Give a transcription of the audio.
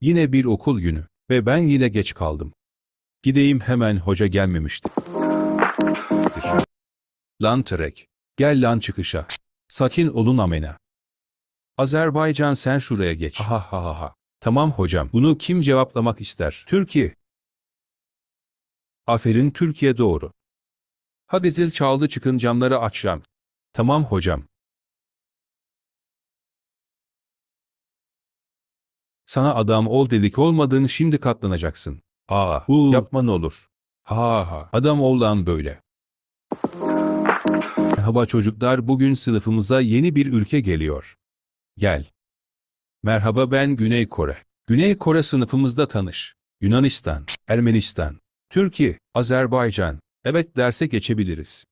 Yine bir okul günü ve ben yine geç kaldım. Gideyim hemen hoca gelmemişti. Lan Trek, gel lan çıkışa. Sakin olun amena. Azerbaycan sen şuraya geç. Ha ha ha ha. Tamam hocam. Bunu kim cevaplamak ister? Türkiye. Aferin Türkiye doğru. Hadi zil çaldı çıkın camları açacağım. Tamam hocam. Sana adam ol dedik olmadın şimdi katlanacaksın. Aa, bu yapma ne olur. Ha ha, adam ol lan böyle. Merhaba çocuklar, bugün sınıfımıza yeni bir ülke geliyor. Gel. Merhaba ben Güney Kore. Güney Kore sınıfımızda tanış. Yunanistan, Ermenistan, Türkiye, Azerbaycan. Evet derse geçebiliriz.